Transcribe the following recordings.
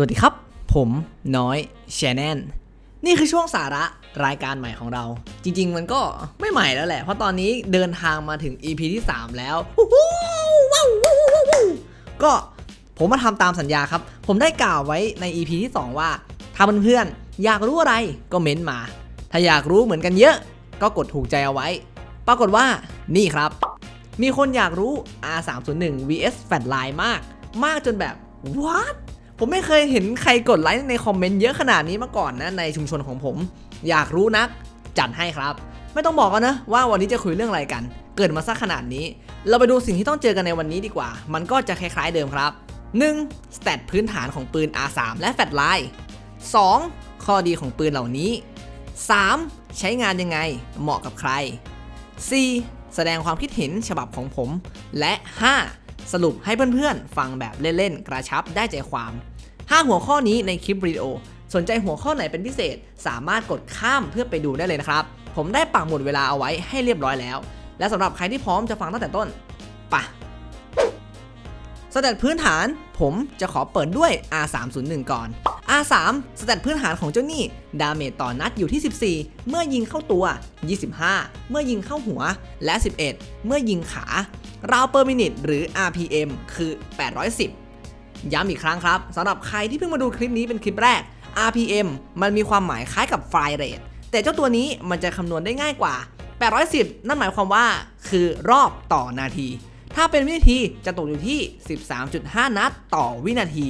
วัสดีครับ ผมน้อยแชนแนนนี่คือช่วงสาระรายการใหม่ของเรา จริง ๆ มันก็ไม่ใหม่แล้วแหละ เพราะตอนนี้เดินทางมาถึง EP ที่ 3 แล้วว้าวว้าวว้วก็ผมมาทำตามสัญญาครับ ผมได้กล่าวไว้ใน EP ที่ 2 ว่า ถ้าเพื่อนๆอยากรู้อะไรก็เม้นต์มา ถ้าอยากรู้เหมือนกันเยอะ ก็กดถูกใจเอาไว้ ปรากฏว่านี่ครับ มีคนอยากรู้ R301 vs Fat Line มาก มากจนแบบ what ผมไม่เคยเห็นใครกดไลค์ในคอมเมนต์เยอะขนาดนี้มาก่อนนะในชุมชนของผม อยากรู้นัก จัดให้ครับ ไม่ต้องบอกกันนะว่าวันนี้จะคุยเรื่องอะไรกัน เกิดมาสักขนาดนี้ เราไปดูสิ่งที่ต้องเจอกันในวันนี้ดีกว่า มันก็จะคล้ายๆเดิมครับ 1. สเตตพื้นฐานของปืน R3 และ Fat Line 2. ข้อดีของปืนเหล่านี้ 3. ใช้งานยังไง เหมาะกับใคร 4. แสดงความคิดเห็นฉบับของผม และ 5. สรุปให้เพื่อนๆ ฟังแบบเล่นๆ กระชับได้ใจความ 5 หัวข้อนี้ในคลิปวิดีโอ สนใจหัวข้อไหนเป็นพิเศษ สามารถกดข้ามเพื่อไปดูได้เลยนะครับ ผมได้ปักหมุดเวลาเอาไว้ให้เรียบร้อยแล้ว และสำหรับใครที่พร้อมจะฟังตั้งแต่ต้นปะสเตตพื้นฐานผมจะขอเปิดด้วย R301 ก่อน R3 สเตตพื้นฐานของเจ้านี่ ดาเมจต่อนัดอยู่ที่ 14 เมื่อยิงเข้าตัว 25 เมื่อยิงเข้าหัว และ 11 เมื่อยิงขาราวเปอร์มินิตหรือ RPM คือ 810 ย้ำอีกครั้งครับสำหรับใครที่เพิ่งมาดูคลิปนี้เป็นคลิปแรก RPM มันมีความหมายคล้ายกับ Fire Rate แต่เจ้าตัวนี้มันจะคำนวณได้ง่ายกว่า 810 นั่นหมายความว่าคือรอบต่อนาที ถ้าเป็นวินาทีจะตกอยู่ที่ 13.5 นัดต่อวินาที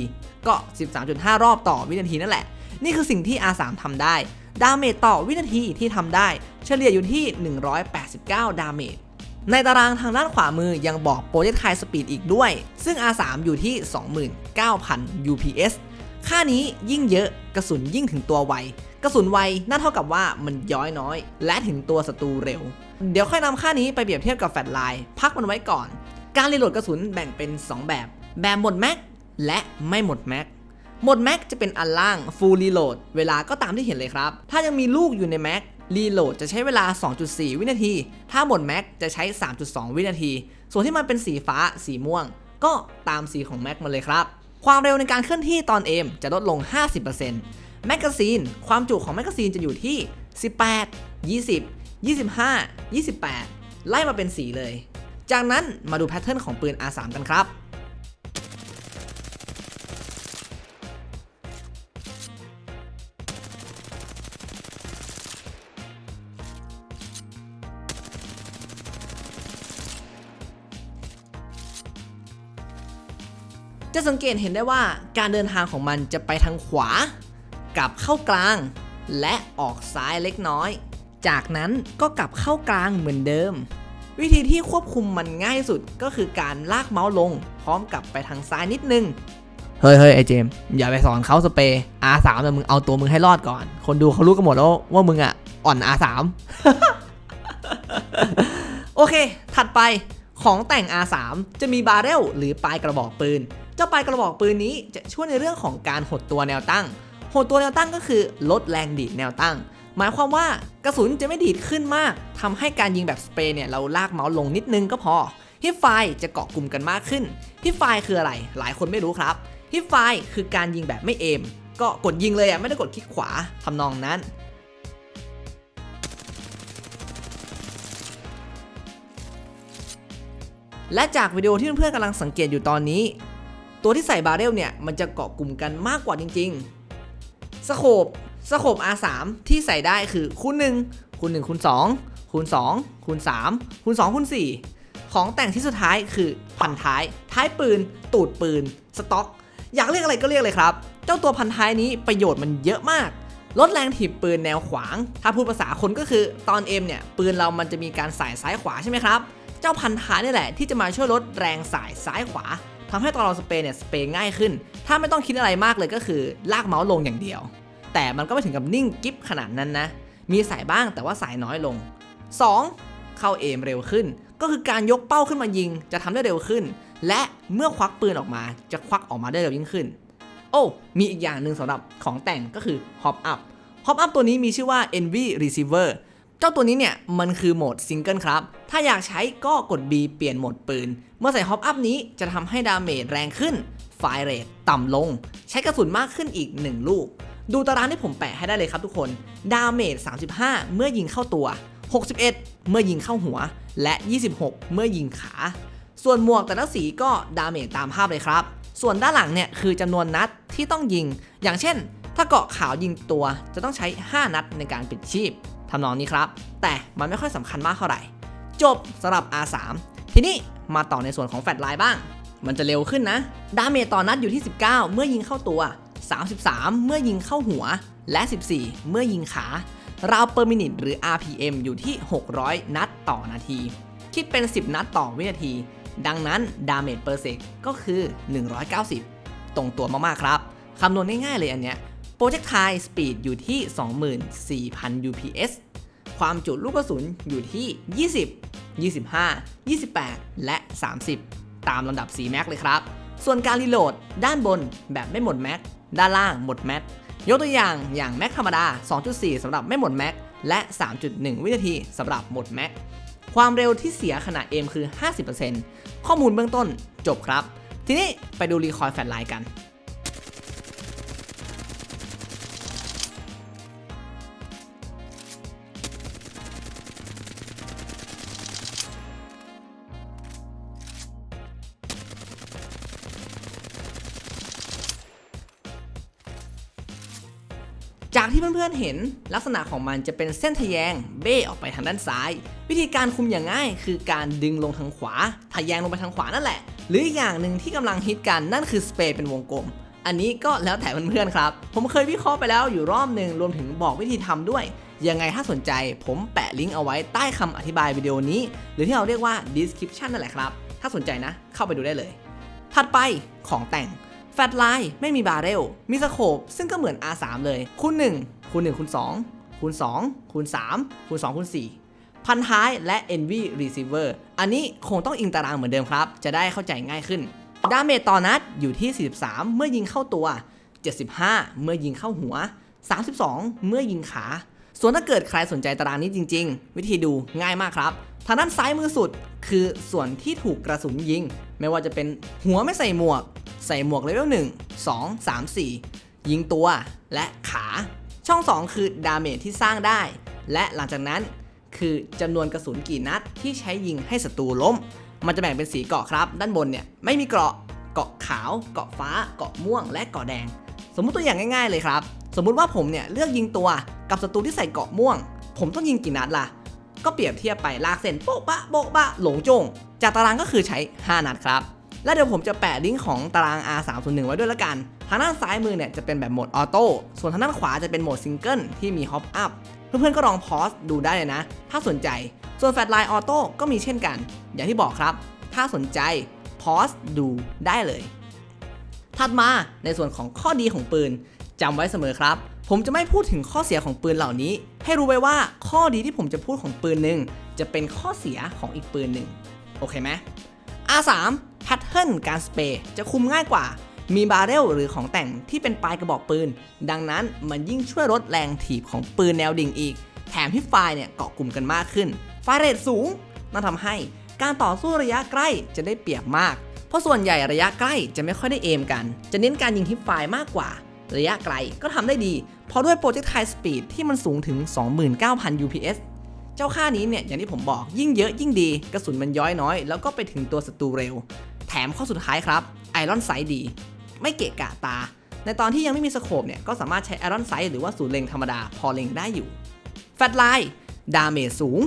ก็ 13.5 รอบต่อวินาทีนั่นแหละ นี่คือสิ่งที่ R3 ทำได้ ดาเมจต่อวินาทีที่ทำได้ เฉลี่ยอยู่ที่ 189 ดาเมจ ในตารางทางด้านขวามือยังบอกโปรเจกต์ไ s สปีดอีกด้วย ซึ่ง R3 อยู่ที่ 29,000 UPS ค่านี้ยิ่งเยอะกระสุนยิ่งถึงตัวไว กระสุนไวนั่นเท่ากับว่ามันย้อยน้อย และถึงตัวศัตรูเร็ว เดี๋ยวค่อยนำค่านี้ไปเปรียบเทียบกับแฟลชไลน์พักมันไว้ก่อน การรีโหลดกระสุนแบ่งเป็น 2 แบบ แบบหมดแม็กและไม่หมดแม็กหมดแม็กจะเป็นอันล่าง full reload เวลาก็ตามที่เห็นเลยครับ ถ้ายังมีลูกอยู่ในแม็ก รีโหลดจะใช้เวลา 2.4 วินาที ถ้าหมดแม็กจะใช้ 3.2 วินาที ส่วนที่มันเป็นสีฟ้า สีม่วง ก็ตามสีของแม็กมาเลยครับ ความเร็วในการเคลื่อนที่ตอนเอมจะลดลง 50%แมกกาซีน ความจุของแมกกาซีนจะอยู่ที่ 18 20 25 28 ไล่มาเป็นสีเลย จากนั้นมาดูแพทเทิร์นของปืน R3 กันครับ จะสังเกตเห็นได้ว่าการเดินทางของมันจะไปทางขวากลับเข้ากลาง และออกซ้ายเล็กน้อย จากนั้นก็กลับเข้ากลางเหมือนเดิม วิธีที่ควบคุมมันง่ายสุดก็คือการลากเมาส์ลง พร้อมกับไปทางซ้ายนิดนึง เฮ้ยเฮ้ยไอเจม อย่าไปสอนเขาสเปรย์ R3 แต่มึงเอาตัวมึงให้รอดก่อน คนดูเขารู้กันหมดแล้วว่ามึงอะ อ่อน R3 โอเค ถัดไปของแต่ง R3 จะมีบาเรลหรือปลายกระบอกปืนเจ้าปลายกระบอกปืนนี้จะช่วยในเรื่องของการหดตัวแนวตั้ง หดตัวแนวตั้งก็คือลดแรงดีดแนวตั้ง หมายความว่ากระสุนจะไม่ดีดขึ้นมากทำให้การยิงแบบสเปรย์เนี่ยเราลากเมาส์ลงนิดนึงก็พอฮิปไฟจะเกาะกลุ่มกันมากขึ้นฮิปไฟคืออะไร หลายคนไม่รู้ครับฮิปไฟคือการยิงแบบไม่เอม ก็กดยิงเลยอะไม่ได้กดคลิกขวาทำนองนั้นและจากวิดีโอที่เพื่อนๆกำลังสังเกตอยู่ตอนนี้ ตัวที่ใส่บาเรลเนี่ยมันจะเกาะกลุ่มกันมากกว่าจริงๆสโคบสโคบ R3 ที่ใส่ได้คือคูณ1คูณ1คูณ2คูณ2คูณ3คูณ2คูณ4ของแต่งที่สุดท้ายคือพันท้าย ท้ายปืน ตูดปืน สต็อก อยากเรียกอะไรก็เรียกเลยครับ เจ้าตัวพันท้ายนี้ประโยชน์มันเยอะมากลดแรงถีบปืนแนวขวาง ถ้าพูดภาษาคนก็คือตอนเอ็มเนี่ยปืนเรามันจะมีการสายซ้ายขวาใช่ไหมครับ เจ้าพันท้ายนี่แหละที่จะมาช่วยลดแรงสายซ้ายขวา ทำให้ตอนเราสเปรย์เนี่ยสเปรย์ง่ายขึ้น ถ้าไม่ต้องคิดอะไรมากเลยก็คือลากเมาส์ลงอย่างเดียว แต่มันก็ไม่ถึงกับนิ่งกิฟขนาดนั้นนะ มีสายบ้างแต่ว่าสายน้อยลง 2. เข้าเอมเร็วขึ้น ก็คือการยกเป้าขึ้นมายิงจะทำได้เร็วขึ้น และเมื่อควักปืนออกมาจะควักออกมาได้เร็วยิ่งขึ้น โอ้ มีอีกอย่างหนึ่งสำหรับของแต่งก็คือ Hop Up Hop Up ตัวนี้มีชื่อว่า Envy Receiver เจ้าตัวนี้เนี่ยมันคือโหมดซิงเกิลครับ ถ้าอยากใช้ก็กด B เปลี่ยนโหมดปืน เมื่อใส่ฮอปอัพนี้จะทำให้ดาเมจแรงขึ้นไฟเรทต่ำลง ใช้กระสุนมากขึ้นอีก 1 ลูก ดูตารางที่ผมแปะให้ได้เลยครับทุกคน ดาเมจ 35 เมื่อยิงเข้าตัว 61 เมื่อยิงเข้าหัว และ 26 เมื่อยิงขา ส่วนหมวกแต่ละสีก็ดาเมจตามภาพเลยครับ ส่วนด้านหลังเนี่ยคือจำนวนนัดที่ต้องยิง อย่างเช่น ถ้าเกาะขาวยิงตัวจะต้องใช้ 5 นัดในการปิดชีพ ทำนองนี้ครับ แต่มันไม่ค่อยสำคัญมากเท่าไหร่ จบสำหรับ R3 ทีนี้มาต่อในส่วนของแฟลชไลน์บ้าง มันจะเร็วขึ้นนะ ดาเมจต่อนัดอยู่ที่ 19 เมื่อยิงเข้าตัว 33 เมื่อยิงเข้าหัว และ 14 เมื่อยิงขาราวเปอร์มินิตหรือ RPM อยู่ที่ 600 นัดต่อนาที คิดเป็น 10 นัดต่อวินาที ดังนั้นดาเมจเปอร์เซกก็คือ 190 ตรงตัวมากๆครับ คำนวณง่ายๆเลยอันเนี้ย Projectile Speed อยู่ที่ 24,000 UPS ความจุลูกกระสุนอยู่ที่ 20 25 28 และ 30 ตามลำดับ4แม็กเลยครับ ส่วนการรีโหลดด้านบนแบบไม่หมดแม็ก ด้านล่างหมดแม็ก ยกตัวอย่างอย่างแม็กธรรมดา 2.4 สำหรับไม่หมดแม็ก และ 3.1 วินาทีสำหรับหมดแม็ก ความเร็วที่เสียขณะเอมคือ 50%ข้อมูลเบื้องต้นจบครับ ทีนี้ไปดูรีคอยล์แฟลไลน์กัน ที่เพื่อนๆเห็น ลักษณะของมันจะเป็นเส้นทะแยง เบ้ออกไปทางด้านซ้าย วิธีการคุมอย่างง่าย คือการดึงลงทางขวา ทะแยงลงไปทางขวานั่นแหละ หรืออีกอย่างหนึ่งที่กำลังฮิตกันนั่นคือสเปรย์เป็นวงกลม อันนี้ก็แล้วแต่เพื่อนๆครับ ผมเคยวิเคราะห์ไปแล้วอยู่รอบหนึ่งรวมถึงบอกวิธีทำด้วย ยังไงถ้าสนใจ ผมแปะลิงก์เอาไว้ใต้คำอธิบายวิดีโอนี้ หรือที่เราเรียกว่า description นั่นแหละครับ ถ้าสนใจนะ เข้าไปดูได้เลย ถัดไปของแต่ง แฟลชไลน์ไม่มีบาร์เรลมีสโคปซึ่งก็เหมือน R3 เลยคูณ1คูณ1คูณ2คูณ2คูณ3คูณ2คูณ4 พันท้ายและ NV Receiver อันนี้คงต้องอิงตารางเหมือนเดิมครับ จะได้เข้าใจง่ายขึ้น ดาเมจต่อนัดอยู่ที่ 43 เมื่อยิงเข้าตัว 75 เมื่อยิงเข้าหัว 32 เมื่อยิงขา ส่วนถ้าเกิดใครสนใจตารางนี้จริง ๆ วิธีดูง่ายมากครับทางด้านซ้ายมือสุดคือส่วนที่ถูกกระสุนยิง ไม่ว่าจะเป็นหัวไม่ใส่หมวก ใส่หมวกเลเวล1 2 3 4 ยิงตัวและขา ช่อง 2 คือดาเมจที่สร้างได้ และหลังจากนั้นคือจำนวนกระสุนกี่นัดที่ใช้ยิงให้ศัตรูล้ม มันจะแบ่งเป็นสีเกาะครับ ด้านบนเนี่ยไม่มีเกราะเกาะขาว เกาะฟ้า เกาะม่วง และเกาะแดง สมมุติตัวอย่างง่ายๆเลยครับ สมมุติว่าผมเนี่ยเลือกยิงตัวกับศัตรูที่ใส่เกาะม่วง ผมต้องยิงกี่นัดล่ะ ก็เปรียบเทียบไปลากเส้นโป๊ะปะโป๊ะปะหลงจงจากตารางก็คือใช้ 5 นัดครับ และเดี๋ยวผมจะแปะลิงก์ของตาราง R301 ไว้ด้วยละกัน ทางด้านซ้ายมือเนี่ยจะเป็นแบบโหมดออโต้ ส่วนทางด้านขวาจะเป็นโหมดซิงเกิลที่มีฮอปอัพ เพื่อนๆก็ลองพอสดูได้เลยนะ ถ้าสนใจ ส่วนแฟลชไลน์ออโต้ก็มีเช่นกัน อย่างที่บอกครับ ถ้าสนใจพอสดูได้เลย ถัดมาในส่วนของข้อดีของปืนจำไว้เสมอครับ ผมจะไม่พูดถึงข้อเสียของปืนเหล่านี้ ให้รู้ไว้ว่าข้อดีที่ผมจะพูดของปืนหนึ่งจะเป็นข้อเสียของอีกปืนหนึ่งโอเคไหม R3 แพทเทิร์นการสเปรย์จะคุมง่ายกว่า มีบาร์เรลหรือของแต่งที่เป็นปลายกระบอกปืน ดังนั้นมันยิ่งช่วยลดแรงถีบของปืนแนวดิ่งอีก แถมที่ไฟเนี่ยเกาะกลุ่มกันมากขึ้น ไฟเรทสูงนั่นทำให้การต่อสู้ระยะใกล้จะได้เปรียบมาก เพราะส่วนใหญ่ระยะใกล้จะไม่ค่อยได้เอมกัน จะเน้นการยิงทิปไฟมากกว่า ระยะไกลก็ทำได้ดี เพราะด้วย projectile speed ที่มันสูงถึง 29,000 UPS เจ้าค่านี้เนี่ยอย่างที่ผมบอกยิ่งเยอะยิ่งดี กระสุนมันย้อยน้อย แล้วก็ไปถึงตัวศัตรูเร็ว แถมข้อสุดท้ายครับไอรอนไซด์ดี ไม่เกะกะตา ในตอนที่ยังไม่มีสโคปเนี่ย ก็สามารถใช้ไอรอนไซด์หรือว่าศูนย์เล็งธรรมดาพอเล็งได้อยู่ แฟลไลน์ดาเมจสูง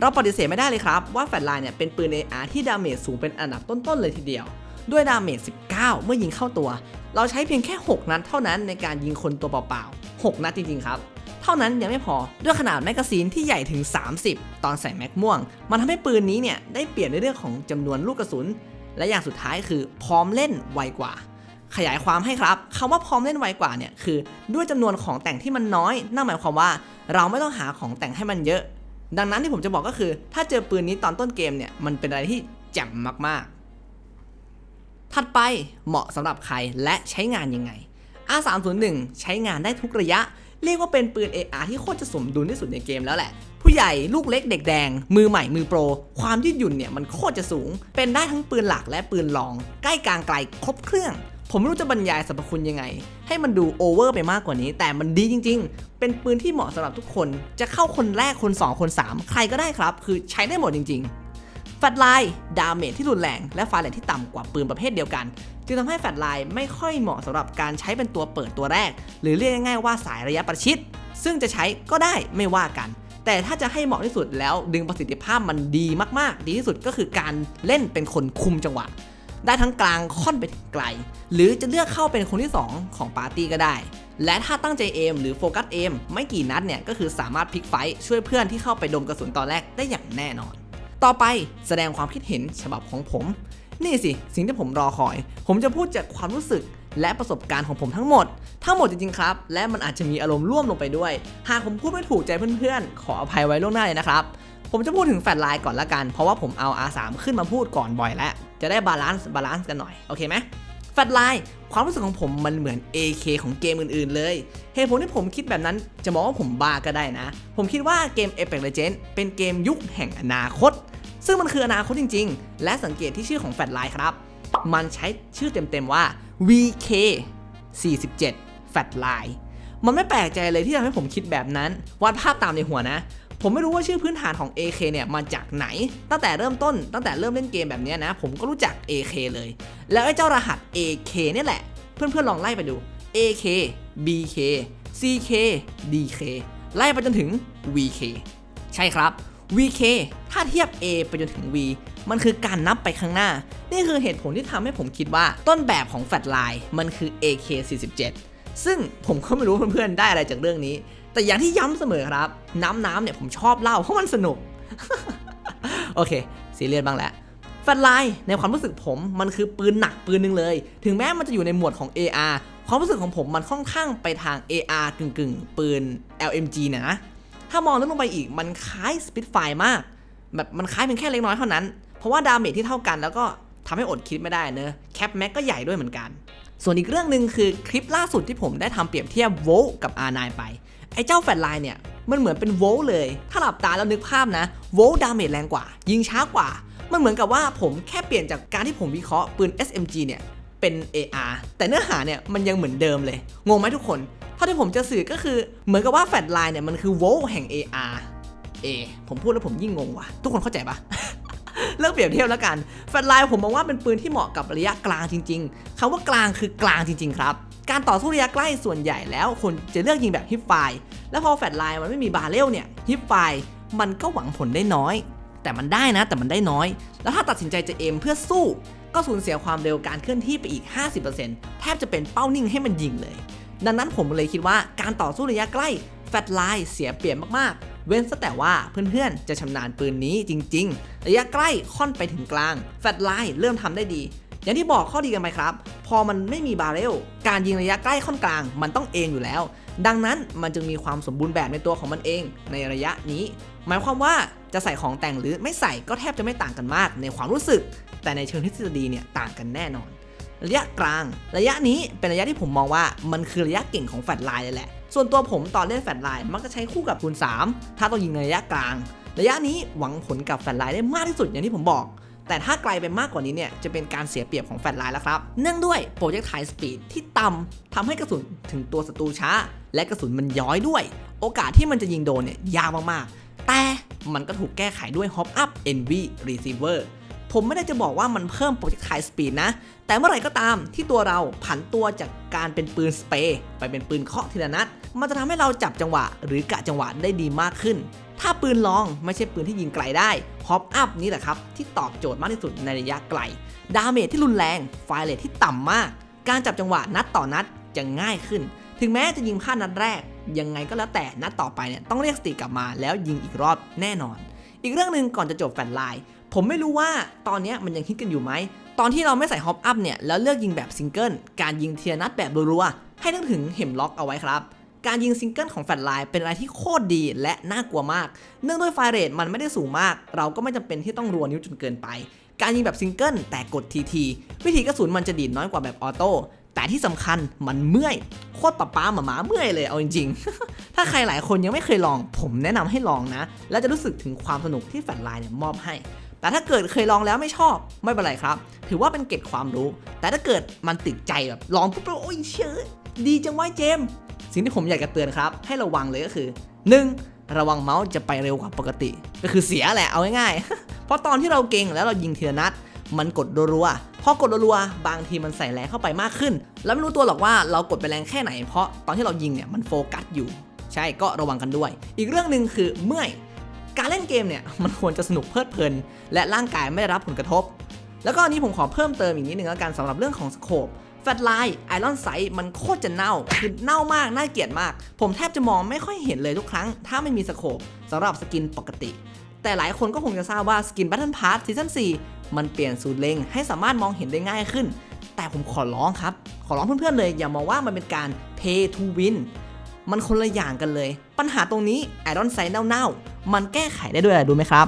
เราปฏิเสธไม่ได้เลยครับ ว่าแฟลไลน์เนี่ยเป็นปืน AR ที่ดาเมจสูงเป็นอันดับต้นๆเลยทีเดียว ด้วยดาเมจ 19 เมื่อยิงเข้าตัว เราใช้เพียงแค่ 6 นัดเท่านั้นในการยิงคนตัวเปล่าๆ 6 นัดจริงๆครับเท่านั้นยังไม่พอด้วยขนาดแมกกาซีนที่ใหญ่ถึง 30 ตอนใส่แม็กม่วง มันทำให้ปืนนี้เนี่ยได้เปลี่ยนในเรื่องของจำนวนลูกกระสุน และอย่างสุดท้ายคือพร้อมเล่นไวกว่า ขยายความให้ครับคำว่าพร้อมเล่นไวกว่าเนี่ยคือด้วยจำนวนของแต่งที่มันน้อย นั่นหมายความว่า เราไม่ต้องหาของแต่งให้มันเยอะ ดังนั้นที่ผมจะบอกก็คือ ถ้าเจอปืนนี้ตอนต้นเกมเนี่ยมันเป็นอะไรที่แจ่มมากๆ ถัดไปเหมาะสำหรับใครและใช้งานยังไง R301 ใช้งานได้ทุกระยะ เรียกว่าเป็นปืน AR ที่โคตรจะสมดุลที่สุดในเกมแล้วแหละ ผู้ใหญ่ลูกเล็กเด็กแดง มือใหม่มือโปร ความยืดหยุ่นเนี่ยมันโคตรจะสูง เป็นได้ทั้งปืนหลักและปืนรอง ใกล้กลางไกลครบเครื่อง ผมไม่รู้จะบรรยายสรรพคุณยังไง ให้มันดูโอเวอร์ไปมากกว่านี้ แต่มันดีจริง ๆ เป็นปืนที่เหมาะสำหรับทุกคน จะเข้าคนแรกคน 2 คน 3 ใครก็ได้ครับ คือใช้ได้หมดจริง ๆ แฟลไลน์ดาเมจที่รุนแรงและฟาเรทที่ต่ำกว่าปืนประเภทเดียวกันจึงทำให้แฟลไลน์ไม่ค่อยเหมาะสำหรับการใช้เป็นตัวเปิดตัวแรก หรือเรียกง่ายๆว่าสายระยะประชิดซึ่งจะใช้ก็ได้ไม่ว่ากัน แต่ถ้าจะให้เหมาะที่สุดแล้วดึงประสิทธิภาพมันดีมากๆ ดีที่สุดก็คือการเล่นเป็นคนคุมจังหวะ ได้ทั้งกลางค่อนไปถึงไกล หรือจะเลือกเข้าเป็นคนที่ 2 ของปาร์ตี้ก็ได้ และถ้าตั้งใจเอมหรือโฟกัสเอมไม่กี่นัดเนี่ยก็คือสามารถพลิกไฟท์ช่วยเพื่อนที่เข้าไปดมกระสุนตอนแรกได้อย่างแน่นอน ต่อไปแสดงความคิดเห็นฉบับของผม นี่สิ สิ่งที่ผมรอคอย ผมจะพูดจากความรู้สึกและประสบการณ์ของผมทั้งหมด ทั้งหมดจริงๆครับ และมันอาจจะมีอารมณ์ร่วมลงไปด้วย หากผมพูดไม่ถูกใจเพื่อนๆ ขออภัยไว้ล่วงหน้าเลยนะครับ ผมจะพูดถึงแฟลไลน์ก่อนละกัน เพราะว่าผมเอา R3 ขึ้นมาพูดก่อนบ่อยแล้ว จะได้บาลานซ์บาลานซ์กันหน่อย โอเคไหมแฟลไลน์ความรู้สึกของผมมันเหมือน AK ของเกมอื่นๆ เลย เหตุผลที่ผมคิดแบบนั้นจะมองว่าผมบ้าก็ได้นะ ผมคิดว่าเกม Apex Legends เป็นเกมยุคแห่งอนาคต ซึ่งมันคืออนาคตจริง ๆ และสังเกตที่ชื่อของแฟลชไลน์ครับ มันใช้ชื่อเต็มๆว่า VK 47แฟลชไลน์มันไม่แปลกใจเลยที่ทำให้ผมคิดแบบนั้นวาดภาพตามในหัวนะ ผมไม่รู้ว่าชื่อพื้นฐานของ AK เนี่ยมาจากไหน ตั้งแต่เริ่มต้น ตั้งแต่เริ่มเล่นเกมแบบนี้นะ ผมก็รู้จัก AK เลย แล้วไอ้เจ้ารหัส AK เนี่ยแหละ เพื่อนๆลองไล่ไปดู AK BK CK DK ไล่ไปจนถึง VK ใช่ครับ VK ถ้าเทียบ A ไปจนถึง V มันคือการนับไปข้างหน้า นี่คือเหตุผลที่ทำให้ผมคิดว่าต้นแบบของแฟลไลน์มันคือ AK 47 ซึ่งผมก็ไม่รู้เพื่อนๆได้อะไรจากเรื่องนี้ แต่อย่างที่ย้ำเสมอครับ น้ำน้ำเนี่ยผมชอบเล่าเพราะมันสนุก โอเคซีเรียสบ้างแล้วแฟลไลน์ในความรู้สึกผมมันคือปืนหนักปืนหนึ่งเลย ถึงแม้มันจะอยู่ในหมวดของ AR ความรู้สึกของผมมันค่อนข้างไปทาง AR กึ่งๆ ปืน LMG เนี่ยนะ ถ้ามองลึกลงไปอีกมันคล้ายสปิ t ไฟมาก แบบมันคล้ายเพียงแค่เล็กน้อยเท่านั้น เพราะว่าดาเมจที่เท่ากันแล้วก็ทำให้อดคิดไม่ได้เนอะแคปแม็กก็ใหญ่ด้วยเหมือนกัน ส่วนอีกเรื่องหนึ่งคือคลิปล่าสุดที่ผมได้ทำเปรียบเทียบโวกับ R9 ไป ไอ้เจ้าแฟลไลน์เนี่ย มันเหมือนเป็นโวเลย ถ้าหลับตาแล้วนึกภาพนะโวดาเมจแรงกว่า ยิงช้ากว่า มันเหมือนกับว่าผมแค่เปลี่ยนจากการที่ผมวิเคราะห์ปืน SMG เนี่ยเป็น AR แต่เนื้อหาเนี่ยมันยังเหมือนเดิมเลย งงไหมทุกคนาที่ผมจะสื่อก็คือเหมือนกับว่าแฟลชไลน์เนี่ยมันคือโวลแห่ง AR เอผมพูดแล้วผมยิ่งงงว่ะ ทุกคนเข้าใจปะเลิกเปรียบเทียบแล้วกัน แฟลชไลน์ผมมองว่าเป็นปืนที่เหมาะกับระยะกลางจริง ๆคำว่ากลางคือกลางจริง ๆ ครับ การต่อสู้ระยะใกล้ส่วนใหญ่แล้วคนจะเลือกยิงแบบฮิปไฟร์แล้วพอแฟลชไลน์มันไม่มีบาเรลเนี่ยฮิปไฟร์มันก็หวังผลได้น้อย แต่มันได้นะแต่มันได้น้อย แล้วถ้าตัดสินใจจะเอมเพื่อสู้ ก็สูญเสียความเร็วการเคลื่อนที่ไปอีก 50%แทบจะเป็นเป้านิ่งให้มันยิงเลย ดังนั้นผมเลยคิดว่าการต่อสู้ระยะใกล้แฟลชไลน์เสียเปรียบมากๆ เว้นซะแต่ว่าเพื่อนๆ จะชำนาญปืนนี้จริงๆ ระยะใกล้ค่อนไปถึงกลาง แฟลชไลน์เริ่มทำได้ดี อย่างที่บอกข้อดีกันไปครับ พอมันไม่มีบาเรล การยิงระยะใกล้ค่อนกลาง มันต้องเองอยู่แล้ว ดังนั้นมันจึงมีความสมบูรณ์แบบในตัวของมันเองในระยะนี้ หมายความว่าจะใส่ของแต่งหรือไม่ใส่ก็แทบจะไม่ต่างกันมากในความรู้สึก แต่ในเชิงทฤษฎีเนี่ยต่างกันแน่นอน ระยะกลาง ระยะนี้เป็นระยะที่ผมมองว่ามันคือระยะเก่งของแฟลชไลน์เลยแหละ ส่วนตัวผมตอนเล่นแฟลชไลน์มักจะใช้คู่กับคูณ3 ถ้าต้องยิงในระยะกลาง ระยะนี้หวังผลกับแฟลชไลน์ได้มากที่สุดอย่างที่ผมบอก แต่ถ้าไกลไปมากกว่านี้เนี่ยจะเป็นการเสียเปรียบของแฟลชไลน์แล้วครับ เนื่องด้วยโปรเจกต์ไทสปีดที่ต่ำทำให้กระสุนถึงตัวศัตรูช้า และกระสุนมันย้อยด้วย โอกาสที่มันจะยิงโดนเนี่ยยากมากๆ แต่มันก็ถูกแก้ไขด้วย Hop Up NV Receiver ผมไม่ได้จะบอกว่ามันเพิ่ม projectile speed นะ แต่เมื่อไหร่ก็ตามที่ตัวเราผันตัวจากการเป็นปืนสเปรย์ไปเป็นปืนเคาะทีละนัด มันจะทำให้เราจับจังหวะ หรือกะจังหวะได้ดีมากขึ้น ถ้าปืนลองไม่ใช่ปืนที่ยิงไกลได้ Hop Up นี่แหละครับ ที่ตอบโจทย์มากที่สุดในระยะไกล ดาเมจที่รุนแรง ไฟเรทที่ต่ำมาก การจับจังหวะนัดต่อนัดจะง่ายขึ้น ถึงแม้จะยิงพลาดนัดแรก ยังไงก็แล้วแต่นัดต่อไปเนี่ยต้องเรียกสติกลับมาแล้วยิงอีกรอบแน่นอน อีกเรื่องหนึ่งก่อนจะจบแฟนไลน์ ผมไม่รู้ว่าตอนนี้มันยังฮิตกันอยู่ไหม ตอนที่เราไม่ใส่ฮอปอัพเนี่ย แล้วเลือกยิงแบบซิงเกิล การยิงเทียนัดแบบรัวๆ ให้นึกถึงเห็มล็อกเอาไว้ครับ การยิงซิงเกิลของแฟลชไลน์เป็นอะไรที่โคตรดีและน่ากลัวมาก เนื่องด้วยไฟเรทมันไม่ได้สูงมาก เราก็ไม่จำเป็นที่ต้องรัวนิ้วจนเกินไป การยิงแบบซิงเกิลแต่กดทีทีวิธีกระสุนมันจะดีดน้อยกว่าแบบออโต้แต่ที่สำคัญมันเมื่อยโคตรป๊าป๊าหมาหมาเมื่อยเลยเอาจริงๆ ถ้าใครหลายคนยังไม่เคยลอง ผมแนะนำให้ลองนะ แล้วจะรู้สึกถึงความสนุกที่แฟลชไลน์เนี่ยมอบให้ แต่ถ้าเกิดเคยลองแล้วไม่ชอบไม่เป็นไรครับ ถือว่าเป็นเก็ดความรู้ แต่ถ้าเกิดมันติดใจแบบลองปุ๊บโอ้ยเชื่อดีจังวะเจมส์สิ่งที่ผมอยากจะเตือนครับ ให้ระวังเลยก็คือ 1. ระวังเมาส์จะไปเร็วกว่าปกติ ก็คือเสียแหละเอาง่ายๆ เพราะตอนที่เราเก่งแล้วเรายิงทีละนัดมันกดรัวๆพอกดรัวๆบางทีมันใส่แรงเข้าไปมากขึ้น แล้วไม่รู้ตัวหรอกว่าเรากดไปแรงแค่ไหน เพราะตอนที่เรายิงเนี่ยมันโฟกัสอยู่ ใช่ก็ระวังกันด้วย อีกเรื่องหนึ่งคือเมื่อย การเล่นเกมเนี่ยมันควรจะสนุกเพลิดเพลิน และร่างกายไม่ได้รับผลกระทบ แล้วก็อันนี้ผมขอเพิ่มเติมอีกนิดนึงแล้วกันสำหรับเรื่องของสโคปแฟลไลน์ไอรอนไซต์มันโคตรจะเน่า คือเน่ามาก น่าเกลียดมาก ผมแทบจะมองไม่ค่อยเห็นเลยทุกครั้ง ถ้าไม่มีสโคปสำหรับสกินปกติ แต่หลายคนก็คงจะทราบว่าสกิน Battle Pass ซีซั่น4มันเปลี่ยนสูตรเล็งให้สามารถมองเห็นได้ง่ายขึ้น แต่ผมขอร้องครับ ขอร้องเพื่อนๆเลย อย่ามองว่ามันเป็นการ pay to win มันคนละอย่างกันเลย ปัญหาตรงนี้ไอรอนไซต์เน่าๆ มันแก้ไขได้ด้วยอะไรดูไหมครับ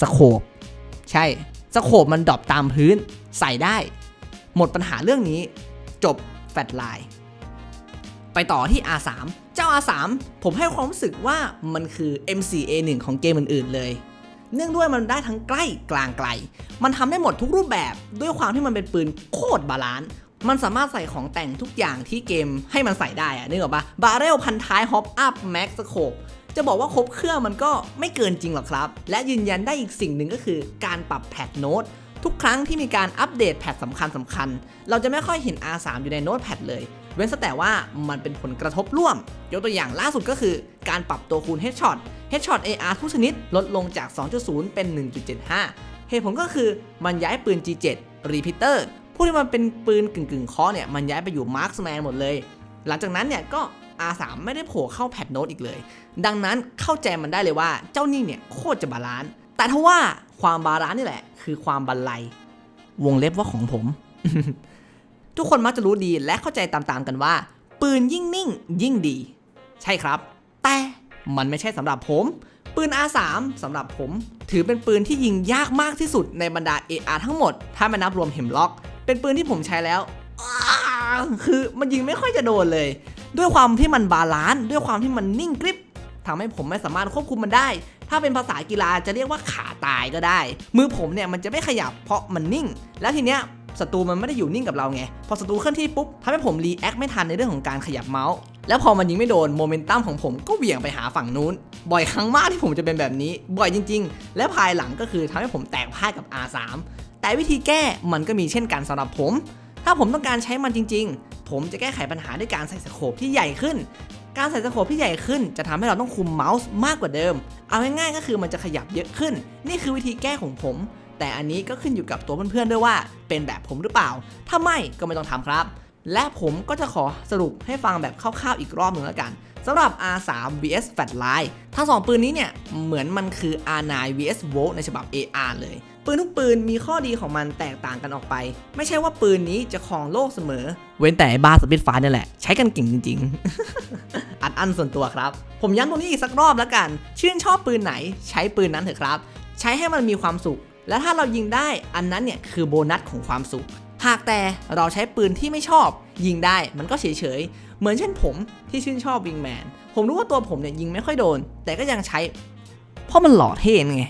สโคปใช่สโคปมันดรอปตามพื้นใส่ได้ หมดปัญหาเรื่องนี้ จบแฟลตไลน์ไปต่อที่ R3 เจ้า R3 ผมให้ความรู้สึกว่ามันคือ MCA1 ของเกมอื่นๆเลย เนื่องด้วยมันได้ทั้งใกล้กลางไกล มันทำได้หมดทุกรูปแบบด้วยความที่มันเป็นปืนโคตรบาลานซ์ มันสามารถใส่ของแต่งทุกอย่างที่เกมให้มันใส่ได้อะนึกออกปะบาร์เรลพันท้ายฮอปอัพแม็กสโคปจะบอกว่าครบเครื่องมันก็ไม่เกินจริงหรอกครับ และยืนยันได้อีกสิ่งหนึ่งก็คือการปรับแพทโน้ตทุกครั้งที่มีการอัปเดตแพทสำคัญสำคัญ เราจะไม่ค่อยเห็น R3 อยู่ในโน้ตแพดเลย เว้นแต่ว่ามันเป็นผลกระทบร่วม ยกตัวอย่างล่าสุดก็คือการปรับตัวคูณ Headshot Headshot AR ทุกชนิดลดลงจาก 2.0 เป็น 1.75 เหตุผลก็คือมันย้ายปืน G7 Repeater ผู้ที่มันเป็นปืนกึ่งกึ่งๆคอเนี่ยมันย้ายไปอยู่ Marksman หมดเลย หลังจากนั้นเนี่ยก็ R3 ไม่ได้โผล่เข้าแพทโน้ตอีกเลย ดังนั้นเข้าใจมันได้เลยว่าเจ้านี่เนี่ยโคตรจะบาลานซ์แต่ถ้าว่าความบาลานซ์นี่แหละ คือความบันไลวงเล็บว่าของผม ทุกคนมักจะรู้ดีและเข้าใจตามๆกันว่า ปืนยิ่งนิ่ง ยิ่งดี ใช่ครับ แต่มันไม่ใช่สำหรับผม ปืน R3 สำหรับผม ถือเป็นปืนที่ยิงยากมากที่สุดในบรรดา AR ทั้งหมด ถ้าไม่นับรวมเห็มล็อก เป็นปืนที่ผมใช้แล้ว คือมันยิงไม่ค่อยจะโดนเลย ด้วยความที่มันบาลานซ์ด้วยความที่มันนิ่งกริบทำให้ผมไม่สามารถควบคุมมันได้ ถ้าเป็นภาษากีฬาจะเรียกว่าขาตายก็ได้ มือผมเนี่ยมันจะไม่ขยับเพราะมันนิ่ง แล้วทีเนี้ยศัตรูมันไม่ได้อยู่นิ่งกับเราไง พอศัตรูเคลื่อนที่ปุ๊บทำให้ผมรีแอคไม่ทันในเรื่องของการขยับเมาส์ แล้วพอมันยิงไม่โดนโมเมนตัมของผมก็เหวี่ยงไปหาฝั่งนู้น บ่อยครั้งมากที่ผมจะเป็นแบบนี้ บ่อยจริง ๆ และภายหลังก็คือทำให้ผมแตกพ่ายกับ R3 แต่วิธีแก้มันก็มีเช่นกันสำหรับผม ถ้าผมต้องการใช้มันจริง ๆ ผมจะแก้ไขปัญหาด้วยการใส่สโคปที่ใหญ่ขึ้น การใส่สโคปที่ใหญ่ขึ้น จะทำให้เราต้องคุมเมาส์มากกว่าเดิม เอาง่ายๆก็คือมันจะขยับเยอะขึ้น นี่คือวิธีแก้ของผม แต่อันนี้ก็ขึ้นอยู่กับตัวเพื่อนๆด้วยว่า เป็นแบบผมหรือเปล่า ถ้าไม่ก็ไม่ต้องทำครับ และผมก็จะขอสรุปให้ฟังแบบคร่าวๆอีกรอบหนึ่งแล้วกันสำหรับ R3 vs Flatline ทั้งสองปืนนี้เนี่ย เหมือนมันคือ R9 vs Volt ในฉบับ AR เลย ปืนทุกปืนมีข้อดีของมันแตกต่างกันออกไป ไม่ใช่ว่าปืนนี้จะครองโลกเสมอ เว้นแต่ไอ้บาสปิดฟ้าเนี่ยแหละ ใช้กันเก่งจริง ๆ อัดอั้นส่วนตัวครับ ผมย้ำตรงนี้อีกสักรอบแล้วกัน ชื่นชอบปืนไหน ใช้ปืนนั้นเถอะครับ ใช้ให้มันมีความสุข และถ้าเรายิงได้อันนั้นเนี่ยคือโบนัสของความสุข หากแต่เราใช้ปืนที่ไม่ชอบ ยิงได้มันก็เฉยๆเหมือนเช่นผมที่ชื่นชอบวิงแมนผมรู้ว่าตัวผมเนี่ยยิงไม่ค่อยโดน แต่ก็ยังใช้ เพราะมันหล่อเท่ไง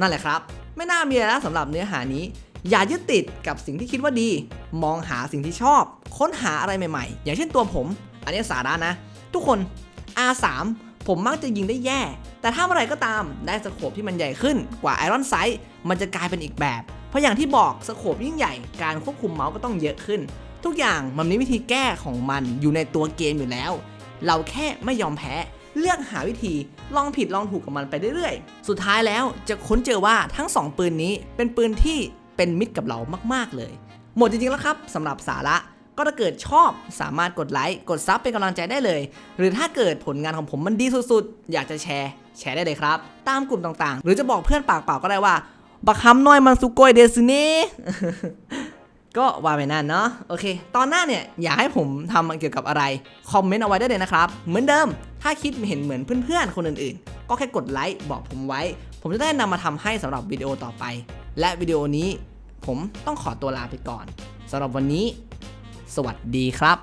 นั่นแหละครับ ไม่น่ามีอะไรแล้วสำหรับเนื้อหานี้ อย่ายึดติดกับสิ่งที่คิดว่าดี มองหาสิ่งที่ชอบ ค้นหาอะไรใหม่ๆ อย่างเช่นตัวผม อันนี้สาระนะ ทุกคน R3 ผมมักจะยิงได้แย่ แต่ถ้าเมื่อไหรก็ตามได้สโคปที่มันใหญ่ขึ้นกว่า Iron Sight มันจะกลายเป็นอีกแบบ เพราะอย่างที่บอกสโคปยิ่งใหญ่การควบคุมเมาส์ก็ต้องเยอะขึ้น ทุกอย่างมันมีวิธีแก้ของมันอยู่ในตัวเกมอยู่แล้ว เราแค่ไม่ยอมแพ้ เลือกหาวิธีลองผิดลองถูกกับมันไปเรื่อยๆ สุดท้ายแล้วจะค้นเจอว่าทั้ง 2 ปืนนี้เป็นปืนที่เป็นมิตรกับเรามากๆเลย หมดจริงๆแล้วครับสำหรับสาระก็ถ้าเกิดชอบสามารถกดไลค์กดซับเป็นกำลังใจได้เลย หรือถ้าเกิดผลงานของผมมันดีสุดๆ อยากจะแชร์ แชร์ได้เลยครับ ตามกลุ่มต่างๆ หรือจะบอกเพื่อนปากเปล่าก็ได้ว่าบักฮัมน้อยมันสุโกยเดซึเน่ ก็ว่าไปนั่นเนาะโอเค ตอนหน้าเนี่ยอยากให้ผมทำเกี่ยวกับอะไร คอมเมนต์เอาไว้ได้เลยนะครับ เหมือนเดิม ถ้าคิดเห็นเหมือนเพื่อนๆ คนอื่นๆ ก็แค่กดไลค์บอกผมไว้ ผมจะได้นำมาทำให้สำหรับวิดีโอต่อไป และวิดีโอนี้ ผมต้องขอตัวลาไปก่อนสำหรับวันนี้ สวัสดีครับ